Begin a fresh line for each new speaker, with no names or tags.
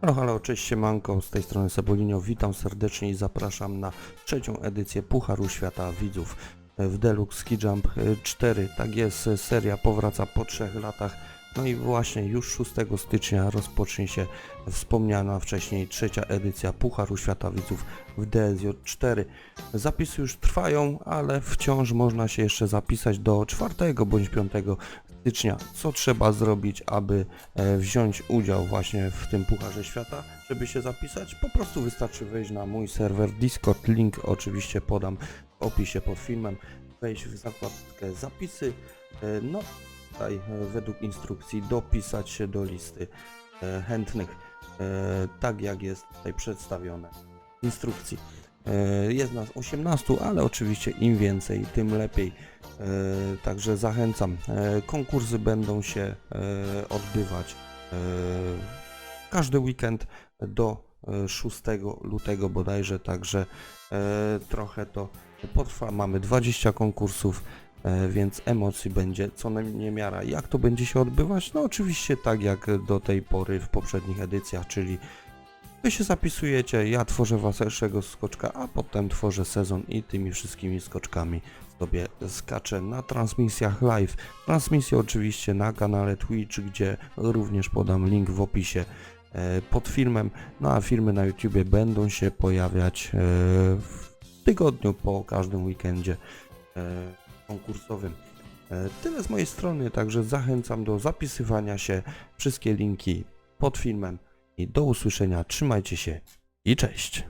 Halo, halo, cześć siemanko, z tej strony Sebolinio, witam serdecznie i zapraszam na trzecią edycję Pucharu Świata Widzów w Deluxe Ski Jump e, 4. Tak jest, seria powraca po trzech latach. No i właśnie już 6 stycznia rozpocznie się wspomniana wcześniej trzecia edycja Pucharu Świata Widzów w DSJ 4. Zapisy już trwają, ale wciąż można się jeszcze zapisać do 4 bądź 5 stycznia. Co trzeba zrobić, aby e, wziąć udział właśnie w tym Pucharze Świata, żeby się zapisać? Po prostu wystarczy wejść na mój serwer Discord, link oczywiście podam w opisie pod filmem, wejść w zakładkę zapisy, e, no tutaj e, według instrukcji dopisać się do listy e, chętnych, e, tak jak jest tutaj przedstawione w instrukcji. Jest nas 18, ale oczywiście im więcej, tym lepiej. Także zachęcam. Konkursy będą się odbywać każdy weekend do e, 6 lutego bodajże, także trochę to potrwa. Mamy 20 konkursów, więc emocji będzie co najmniej miara. Jak to będzie się odbywać? No oczywiście tak jak do tej pory w poprzednich edycjach, czyli Wy się zapisujecie, ja tworzę waszego skoczka, a potem tworzę sezon i tymi wszystkimi skoczkami sobie skaczę na transmisjach live. Transmisje oczywiście na kanale Twitch, gdzie również podam link w opisie e, pod filmem. No a filmy na YouTubie będą się pojawiać e, w tygodniu po każdym weekendzie e, konkursowym. E, Tyle z mojej strony, także zachęcam do zapisywania się. Wszystkie linki pod filmem i do usłyszenia. Trzymajcie się i cześć.